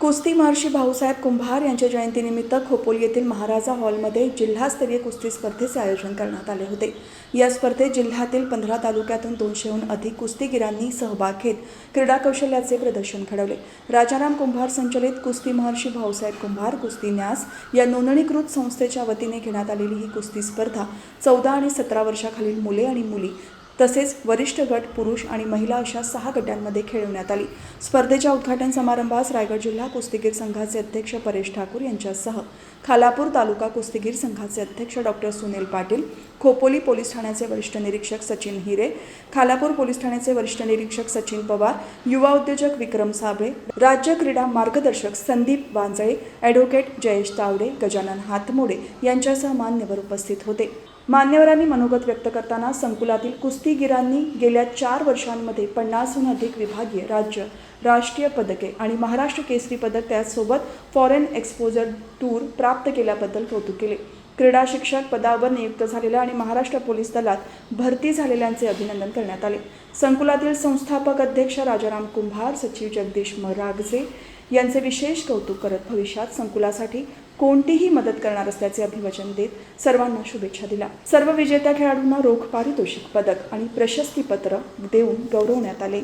कुस्ती महर्षी भाऊसाहेब कुंभार यांच्या जयंतीनिमित्त खोपोली येथील महाराजा हॉलमध्ये जिल्हास्तरीय कुस्ती स्पर्धेचे आयोजन करण्यात आले होते. या स्पर्धेत जिल्ह्यातील पंधरा तालुक्यातून दोनशेहून अधिक कुस्तीगिरांनी सहभाग घेत क्रीडा कौशल्याचे प्रदर्शन घडवले. राजाराम कुंभार संचलित कुस्ती महर्षी भाऊसाहेब कुंभार कुस्ती न्यास या नोंदणीकृत संस्थेच्या वतीने घेण्यात आलेली ही कुस्ती स्पर्धा चौदा आणि सतरा वर्षाखालील मुले आणि मुली तसेच वरिष्ठ गट पुरुष आणि महिला अशा सहा गटांमध्ये खेळवण्यात आली. स्पर्धेच्या उद्घाटन समारंभास रायगड जिल्हा कुस्तीगीर संघाचे अध्यक्ष परेश ठाकूर यांच्यासह खालापूर तालुका कुस्तीगीर संघाचे अध्यक्ष डॉक्टर सुनील पाटील खोपोली पोलीस ठाण्याचे वरिष्ठ निरीक्षक सचिन हिरे खालापूर पोलीस ठाण्याचे वरिष्ठ निरीक्षक सचिन पवार युवा उद्योजक विक्रम साबळे राज्य क्रीडा मार्गदर्शक संदीप वांजळे ॲडव्होकेट जयेश तावडे गजानन हातमोडे यांच्यासह मान्यवर उपस्थित होते. मान्यवरांनी मनोगत व्यक्त करताना संकुलातील कुस्तीगिरांनी गेल्या चार वर्षांमध्ये पन्नासहून अधिक विभागीय राज्य राष्ट्रीय पदके आणि महाराष्ट्र केसरी पदक त्यासोबत फॉरेन एक्सपोजर टूर प्राप्त केल्याबद्दल कौतुक केले. क्रीडा शिक्षक पदावर नियुक्त झालेल्या आणि महाराष्ट्र पोलीस दलात भरती झालेल्यांचे अभिनंदन करण्यात आले. संकुलातील संस्थापक अध्यक्ष राजाराम कुंभार सचिव जगदीश मरागजे यांचे विशेष कौतुक करत भविष्यात संकुलासाठी कोणतीही मदत करणार असल्याचे अभिवचन देत सर्वांना शुभेच्छा दिल्या. सर्व विजेत्या खेळाडूंना रोख पारितोषिक पदक आणि प्रशस्तीपत्र देऊन गौरवण्यात आले.